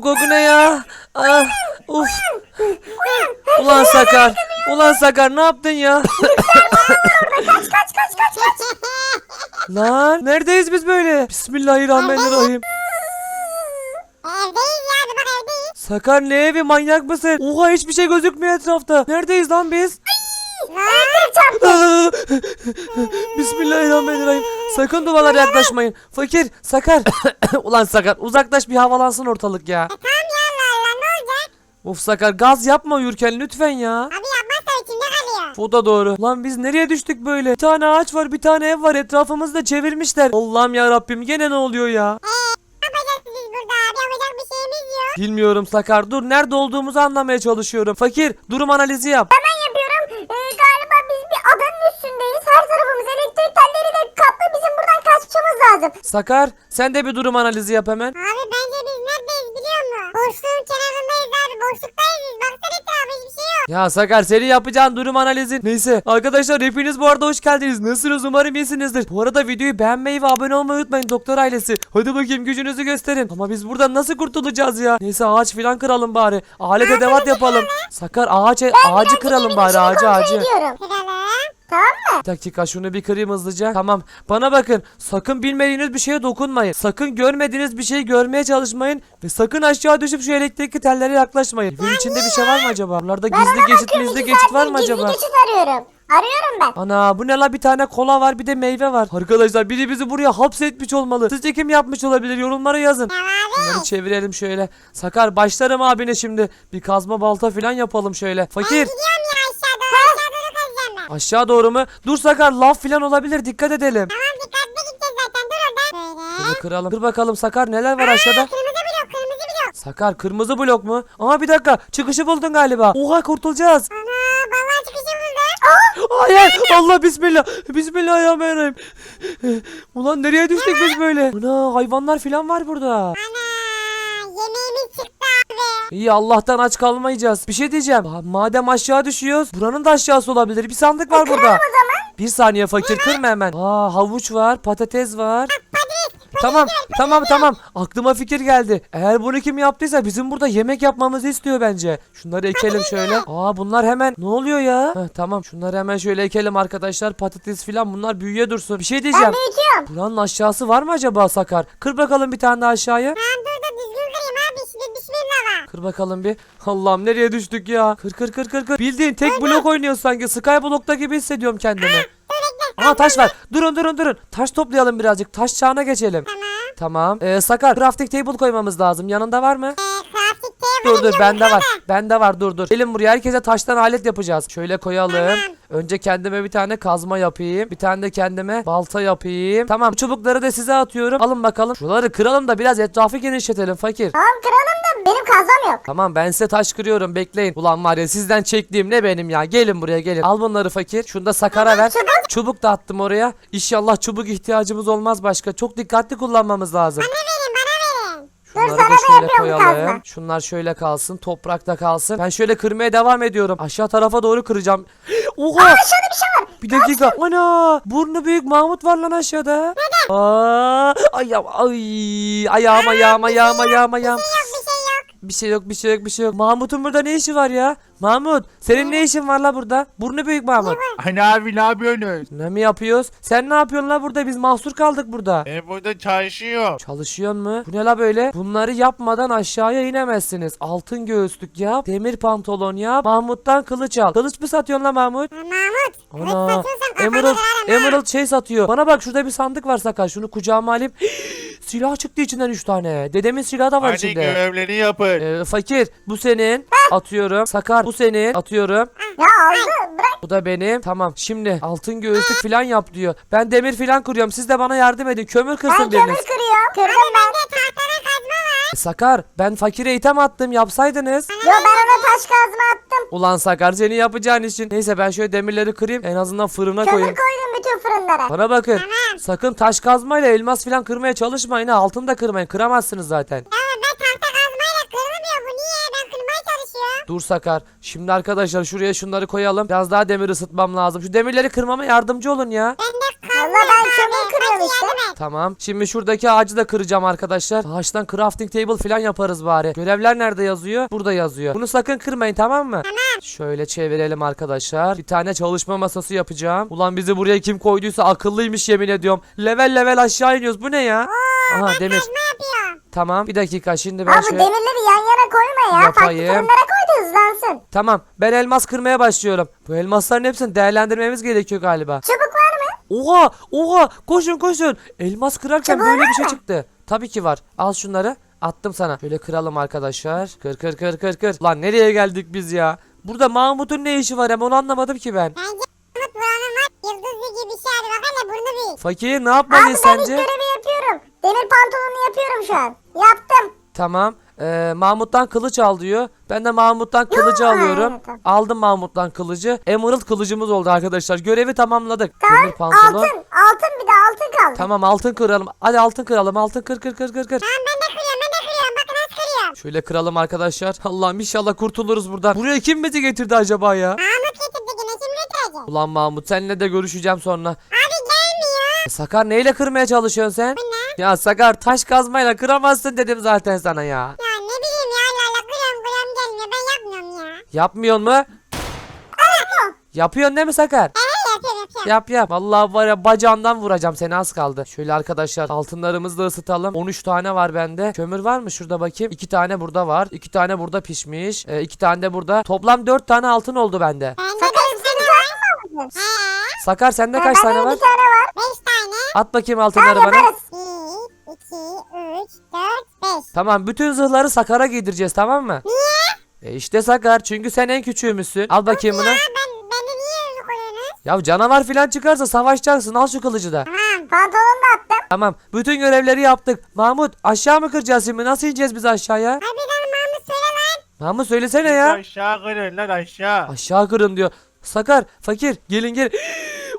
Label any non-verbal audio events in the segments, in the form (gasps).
Bu koku ne ya? Ah, uf. Ulan Sakar. Ulan Sakar ne yaptın ya? (laughs) Lan neredeyiz biz böyle? Bismillahirrahmanirrahim. Evdeyiz ya bir bak evdeyiz. Sakar ne evi manyak mısın? Oha hiçbir şey gözükmüyor etrafta. Neredeyiz lan biz? (laughs) Bismillahirrahmanirrahim. Sakın duvarlara yaklaşmayın. Fakir, Sakar. (coughs) Ulan Sakar uzaklaş bir havalansın ortalık ya. Tamam ya Allah Allah ne olacak? Of Sakar gaz yapma uyurken lütfen ya. Abi yapmazsa içinde kalıyor. O da doğru. Lan biz nereye düştük böyle? Bir tane ağaç var, bir tane ev var. Etrafımızda çevirmişler. Allah'ım ya Rabbim gene ne oluyor ya? Ne yapacağız biz burada abi yapacak bir şeyimiz yok. Bilmiyorum Sakar. Dur nerede olduğumuzu anlamaya çalışıyorum. Fakir, durum analizi yap. Ben yapıyorum. Ee, galiba biz bir adanın üstündeyiz. Her tarafımız elektrik telleriyle kaplı. Bizim buradan kaçmamız lazım. Sakar, sen de bir durum analizi yap hemen. Abi bence biz neredeyiz biliyor musun? Boşluğun kenarındayız abi. Boşluktayız biz. Baksana etrafa hiçbir şey yok. Ya Sakar senin yapacağın durum analizi. Neyse arkadaşlar hepiniz bu arada hoş geldiniz. Nasılsınız umarım iyisinizdir. Bu arada videoyu beğenmeyi ve abone olmayı unutmayın doktor ailesi. Hadi bakayım gücünüzü gösterin. Ama biz buradan nasıl kurtulacağız ya? Neyse ağaç filan kıralım bari. Alet edevat yapalım. Sakar ağaç ağacı kıralım bari ağacı ağacı. Ediyorum. Kıralım. Tamam mı? Bir dakika şunu bir kırayım hızlıca. Tamam. Bana bakın. Sakın bilmediğiniz bir şeye dokunmayın. Sakın görmediğiniz bir şeyi görmeye çalışmayın. Ve sakın aşağı düşüp şu elektrikli tellere yaklaşmayın. Evin içinde bir şey var mı acaba? Buralarda gizli geçit gizli geçit var mı acaba? Gizli geçit arıyorum. Arıyorum ben. Ana bu ne la bir tane kola var bir de meyve var. Arkadaşlar biri bizi buraya hapsetmiş olmalı. Sizce kim yapmış olabilir yorumlara yazın. Bunları çevirelim şöyle. Sakar başlarım abine şimdi. Bir kazma balta falan yapalım şöyle. Fakir aşağı doğru mu? Dur Sakar laf falan olabilir dikkat edelim. Tamam dikkatli gideceğiz zaten. Dur orada. Böyle. Şunu kıralım. Kır bakalım Sakar neler var aşağıda? Kırmızı blok kırmızı blok. Sakar kırmızı blok mu? Aha bir dakika çıkışı buldun galiba. Oha kurtulacağız. Ana vallahi çıkışı buldum. Hayır Allah bismillah. Bismillahirrahmanirrahim. Ulan nereye düştük biz böyle? Ana hayvanlar falan var burada. Ana abi. İyi Allah'tan aç kalmayacağız. Bir şey diyeceğim. Madem aşağı düşüyoruz buranın da aşağısı olabilir. Bir sandık var burada. Bir saniye fakir kırma hemen. Aa havuç var patates var. Tamam tamam tamam aklıma fikir geldi. Eğer bunu kim yaptıysa bizim burada yemek yapmamızı istiyor bence. Şunları ekelim şöyle. Aa bunlar hemen ne oluyor ya? Heh, tamam şunları hemen şöyle ekelim arkadaşlar. Patates filan bunlar büyüye dursun. Bir şey diyeceğim. Büyütüyorum. Buranın aşağısı var mı acaba Sakar? Kır bakalım bir tane daha aşağıya. Tamam dur da düzgün kırayım abi. Şimdi bismillah var. Kır bakalım bir. Allah'ım nereye düştük ya? Kır kır kır kır kır. Bildiğin tek blok oynuyoruz sanki. Skyblock'ta gibi hissediyorum kendimi. Aha taş var. Durun durun durun. Taş toplayalım birazcık. Taş çağına geçelim. Tamam. Tamam. Ee, Sakar crafting table koymamız lazım. Yanında var mı? Dur dur bende var. Bende var dur dur. Gelin buraya herkese taştan alet yapacağız. Şöyle koyalım. Tamam. Önce kendime bir tane kazma yapayım. Bir tane de kendime balta yapayım. Tamam çubukları da size atıyorum. Alın bakalım. Şuraları kıralım da biraz etrafı genişletelim fakir. Tamam kıralım da benim kazmam yok. Tamam ben size taş kırıyorum bekleyin. Ulan var ya sizden çektiğim ne benim ya. Gelin buraya gelin. Al bunları fakir. Şunu da Sakar'a ver. Çubuk. Çubuk da attım oraya. İnşallah çubuk ihtiyacımız olmaz başka. Çok dikkatli kullanmamız lazım. Verin. Şunları da şöyle koyalım. kazma. Şunlar şöyle kalsın. Toprakta kalsın. Ben şöyle kırmaya devam ediyorum. Aşağı tarafa doğru kıracağım. Oha! Aşağıda bir şey var. Bir dakika. Ana! Burnu büyük Mahmut var lan aşağıda. Neden? Aa! Ayağım. Ay! Ayağım ayağım ayağım ayağım ayağım. Bir şey yok. Bir şey yok bir şey yok. Mahmut'un burada ne işi var ya? Mahmut senin ne işin var la burada? Burnu büyük Mahmut. Hani abi ne yapıyorsunuz? Ne mi yapıyoruz? Sen ne yapıyorsun la burada? Biz mahsur kaldık burada. Ben burada çalışıyorum. Çalışıyor mu? Bu ne la böyle? Bunları yapmadan aşağıya inemezsiniz. Altın göğüslük yap, demir pantolon yap, Mahmut'tan kılıç al. Kılıç mı satıyorsun la Mahmut? Ha, Mahmut. Ana, Emerald. Emerald şey satıyor. Bana bak şurada bir sandık var Sakar. Şunu kucağıma alayım. (gasps) Silah çıktı içinden 3 tane. Dedemin silahı da var Hadi içinde. görevleri yapın. Ee, fakir bu senin. Atıyorum. Sakar bu senin. Atıyorum. Ya aldı bırak. Bu da benim. Tamam. Şimdi altın göğüslük falan yap diyor. Ben demir falan kuruyorum. Siz de bana yardım edin. Kömür Ben kırsın kömür biriniz. kırıyorum. Kırdım ben. Bende tahtana kazma var. Sakar ben fakire item attım. Yapsaydınız. Yo ben ona taş kazma attım. Ulan Sakar seni yapacağın için. Neyse ben şöyle demirleri kırayım. En azından fırına Kömür koyayım. koydum bütün fırınlara. Bana bakın. Sakın taş kazmayla elmas falan kırmaya çalışmayın ha. Altın da kırmayın. Kıramazsınız zaten. Ya ben tahta kazmayla kırılmıyor bu niye? Ben kırmaya çalışıyorum. Dur Sakar. Şimdi arkadaşlar şuraya şunları koyalım. Biraz daha demir ısıtmam lazım. Şu demirleri kırmama yardımcı olun ya. Ben de Valla ben kömür kırıyorum işte. Tamam. Şimdi şuradaki ağacı da kıracağım arkadaşlar. Ağaçtan crafting table falan yaparız bari. Görevler nerede yazıyor? Burada yazıyor. Bunu sakın kırmayın tamam mı? Tamam. Şöyle çevirelim arkadaşlar. Bir tane çalışma masası yapacağım. Ulan bizi buraya kim koyduysa akıllıymış yemin ediyorum. Level level aşağı iniyoruz. Bu ne ya? Aha demir. Ne yapıyor? Tamam. Bir dakika şimdi ben Abi şöyle... demirleri yan yana koyma ya. Farklı Yapayım. fırınlara koy da hızlansın. Tamam. Ben elmas kırmaya başlıyorum. Bu elmasların hepsini değerlendirmemiz gerekiyor galiba. Çubuk var mı? Oha oha koşun koşun. Elmas kırarken Çubuğu böyle var bir şey mı? çıktı. Tabii ki var. Al şunları. Attım sana. Şöyle kıralım arkadaşlar. Kır kır kır kır kır. Lan nereye geldik biz ya? Burada Mahmut'un ne işi var hem onu anlamadım ki ben. Bence Mahmut buranın var. Yıldızlı gibi bir şey hadi bak hele burnu büyük. Fakir ne Abi yapmalıyız ben ilk sence? görevi yapıyorum. Demir pantolonu yapıyorum şu an. Yaptım. Tamam. Ee, Mahmut'tan kılıç al diyor. Ben de Mahmut'tan kılıcı Yok, alıyorum. hayır, tamam. Aldım Mahmut'tan kılıcı. Emerald kılıcımız oldu arkadaşlar. Görevi tamamladık. Tamam. Demir pantolon. Altın. Altın bir de altın kaldı. Tamam altın kıralım. Hadi altın kıralım. Altın kır kır kır kır kır. Tamam ben de kırıyorum ben de kırıyorum. Bakın nasıl kırıyorum. Şöyle kıralım arkadaşlar. (laughs) Allah'ım inşallah kurtuluruz buradan. Buraya kim bizi getirdi acaba ya? Mahmut getirdi yine kim getirecek? Ulan Mahmut seninle de görüşeceğim sonra. Abi gelmiyor. Sakar neyle kırmaya çalışıyorsun sen? Ya Sakar taş kazmayla kıramazsın dedim zaten sana ya. Ya ne bileyim ya Allah Allah kırıyorum kırıyorum gelmiyor. Ben yapmıyorum ya. Yapmıyorsun mu? Yapıyorsun değil mi Sakar? Evet yapıyorum yapıyorum. Yap yap. Vallahi var ya bacağından vuracağım seni az kaldı. Şöyle arkadaşlar altınlarımızı da ısıtalım. 13 tane var bende. Kömür var mı şurada bakayım? 2 tane burada var. 2 tane burada pişmiş. 2 tane de burada. Toplam 4 tane altın oldu bende. Bende Sakın beş tane var mı? He. Sakar sende kaç tane var? bir tane var. Beş tane. At bakayım altınları bana. Yaparız. Bir, iki, üç, dört, beş. Tamam bütün zırhları Sakar'a giydireceğiz tamam mı? Niye? E işte Sakar çünkü sen en küçüğümüzsün. Al bakayım bunu. Ya ben, beni niye öyle koyuyorsunuz? Ya canavar filan çıkarsa savaşacaksın al şu kılıcı da. Tamam. Pantolonu da attım. Tamam bütün görevleri yaptık. Mahmut aşağı mı kıracağız şimdi? Nasıl ineceğiz biz aşağıya? Harbiden Mahmut söyle lan. Mahmut söylesene ya. Aşağı kırın lan aşağı. Aşağı kırın diyor. Sakar fakir gelin gelin.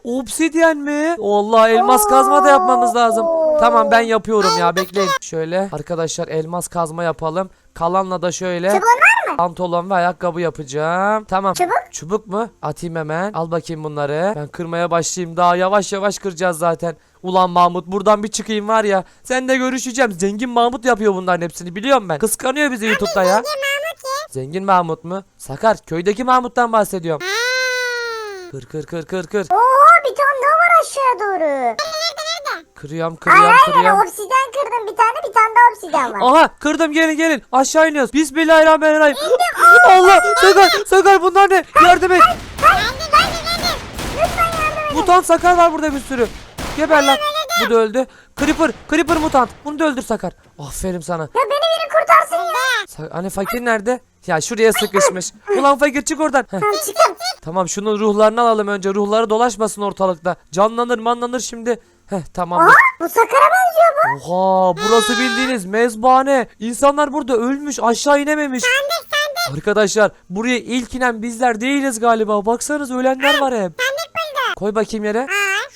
Obsidyen mi? Allah elmas kazma da yapmamız lazım. Tamam ben yapıyorum ya bekleyin. Şöyle arkadaşlar elmas kazma yapalım. Kalanla da şöyle Çubuğun var mı? pantolon ve ayakkabı yapacağım. Tamam. Çubuk? Çubuk mu? Atayım hemen. Al bakayım bunları. Ben kırmaya başlayayım. Daha yavaş yavaş kıracağız zaten. Ulan Mahmut buradan bir çıkayım var ya. Sen de görüşeceğim. Zengin Mahmut yapıyor bunların hepsini biliyorum ben. Kıskanıyor bizi YouTube'da ya. Zengin Mahmut ya. Zengin Mahmut mu? Sakar köydeki Mahmut'tan bahsediyorum. Kır kır kır kır kır. Oo bir tane daha var aşağı doğru. Nerede nerede? Kırıyorum Hayır kırıyorum hayır kırıyorum. obsiden kırdım bir tane bir tane daha obsiden var. Aha kırdım gelin gelin. Aşağı iniyoruz. Bismillahirrahmanirrahim. (gasps) Allah Sakar Sakar bunlar ne? Yardım et. Geldim geldim geldim. Lütfen yardım edin. Mutant Sakar var burada bir sürü. Geber lan. Bu da öldü. Creeper, Creeper mutant. Bunu da öldür Sakar. Aferin sana. Ya beni biri kurtarsın ya. Sa- hani fakir nerede? Ya şuraya sıkışmış. Ulan fakir çık oradan. Heh, Tamam çıktım. tamam şunun ruhlarını alalım önce. Ruhları dolaşmasın ortalıkta. Canlanır manlanır şimdi. Heh tamamdır. Aha bu sakara benziyor bu. Oha burası bildiğiniz mezbahane. İnsanlar burada ölmüş aşağı inememiş. Sandık sandık. Arkadaşlar buraya ilk inen bizler değiliz galiba. Baksanız ölenler var hep. Sandık burada. Koy bakayım yere. Ha.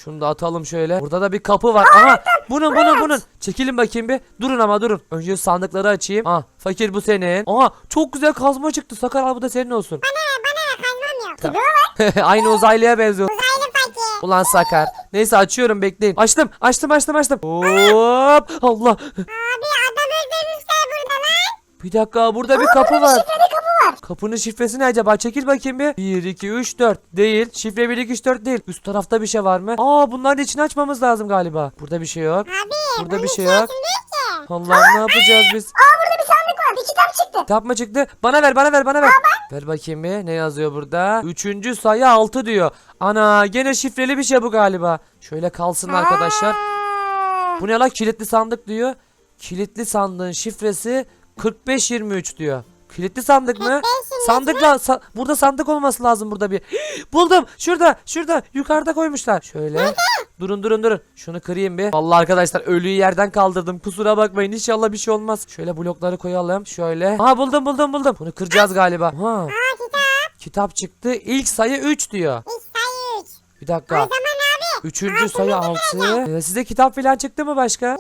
Şunu da atalım şöyle. Burada da bir kapı var. Aha bunun bunun bunun. Çekilin bakayım bir. Durun ama durun. Önce sandıkları açayım. Ah fakir bu senin. Aha çok güzel kazma çıktı. Sakar al bu da senin olsun. Bana bana ne kazmam yok. Tamam. (laughs) Aynı uzaylıya benziyor. Uzaylı fakir. Ulan Sakar. Neyse açıyorum bekleyin. Açtım açtım açtım açtım. Hop Allah. Abi adam öldürmüşler burada lan. Bir dakika burada bir kapı var. Kapının şifresi ne acaba? Çekil bakayım bir. 1, 2, 3, 4. Değil. Şifre 1, 2, 3, 4 değil. Üst tarafta bir şey var mı? Aa bunların içini açmamız lazım galiba. Burada bir şey yok. Abi Burada bir şey yok. Allah'ım ne yapacağız biz? Aa burada bir sandık var. Bir kitap çıktı. Kitap mı çıktı? Bana ver bana ver bana ver. Ver bakayım bir. Ne yazıyor burada? Üçüncü sayı 6 diyor. Ana gene şifreli bir şey bu galiba. Şöyle kalsın arkadaşlar. Ha. Bu ne la kilitli sandık diyor. Kilitli sandığın şifresi 4523 diyor. Kilitli sandık mı? 45-23 Sandıkla sa- burada sandık olması lazım burada bir. (gasps) Buldum. Şurada, şurada yukarıda koymuşlar. Şöyle. Durun durun durun. Şunu kırayım bir. Vallahi arkadaşlar ölüyü yerden kaldırdım. Kusura bakmayın. İnşallah bir şey olmaz. Şöyle blokları koyalım. Şöyle. Aha buldum buldum buldum. Bunu kıracağız galiba. Ha. Aa kitap. Kitap çıktı. İlk sayı 3 diyor. İlk sayı 3. Bir O dakika. zaman abi. Üçüncü sayı 6. Ee, size kitap falan çıktı mı başka? Ya.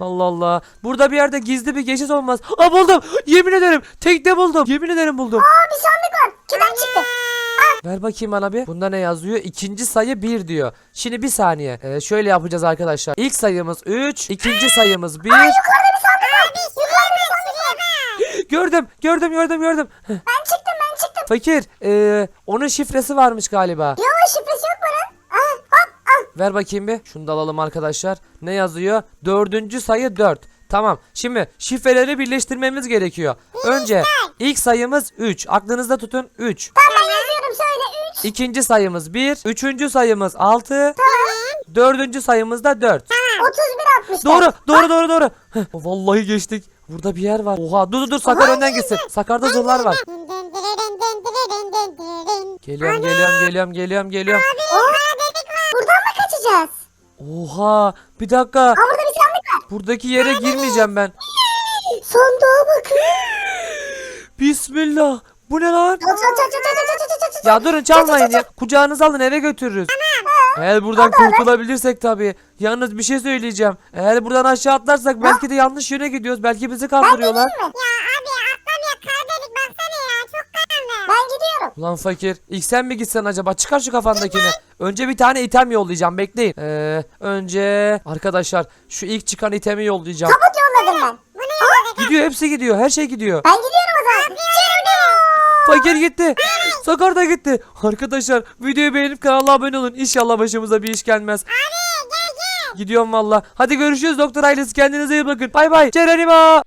Allah Allah. Burada bir yerde gizli bir geçit olmaz. Aa buldum. Yemin ederim. Tekte buldum. Yemin ederim buldum. Aa bir sandık var. Kitap çıktı. Aa Ver bakayım bana bir. Bunda ne yazıyor? İkinci sayı 1 diyor. Şimdi bir saniye. Ee, şöyle yapacağız arkadaşlar. İlk sayımız 3. ikinci sayımız 1. Yukarıda bir sandık var. Yukarıda bir sandık var. Gördüm gördüm gördüm gördüm. Ben çıktım ben çıktım. Fakir ee, onun şifresi varmış galiba. Yo şifresi yok bunun. Aha, hop al. Ver bakayım bir. Şunu da alalım arkadaşlar. Ne yazıyor? Dördüncü sayı 4. Tamam. Şimdi şifreleri birleştirmemiz gerekiyor. Önce ilk sayımız 3. Aklınızda tutun 3. Tamam yazıyorum söyle 3. İkinci sayımız 1. Üçüncü sayımız 6. Dördüncü sayımız da 4. 31 60. Doğru doğru doğru doğru. Heh, vallahi geçtik. Burada bir yer var. Oha dur dur dur Sakar önden gitsin. Sakarda zırhlar var. Geliyorum geliyorum geliyorum geliyorum geliyorum. Buradan gideceğiz. Oha bir dakika. Aa, burada bir sandık var. Buradaki yere Nerede? girmeyeceğim ben. Sandığa bakın. (gasps) Bismillah. Bu ne lan? Ya durun çalmayın ya. Kucağınıza alın eve götürürüz. Eğer buradan kurtulabilirsek tabii. Yalnız bir şey söyleyeceğim. Eğer buradan aşağı atlarsak belki de yanlış yöne gidiyoruz. Belki bizi kandırıyorlar. Ya abi Ulan fakir. İlk sen mi gitsen acaba? Çıkar şu kafandakini. Önce bir tane item yollayacağım. Bekleyin. Ee, önce arkadaşlar şu ilk çıkan itemi yollayacağım. Tabut yolladım ben. Gidiyor hepsi gidiyor. Her şey gidiyor. Ben gidiyorum o zaman. Fakir gitti. Sakar da gitti. Arkadaşlar videoyu beğenip kanala abone olun. İnşallah başımıza bir iş gelmez. Gidiyorum valla. Hadi görüşürüz doktor ailesi. Kendinize iyi bakın. Bay bay. Cerenima.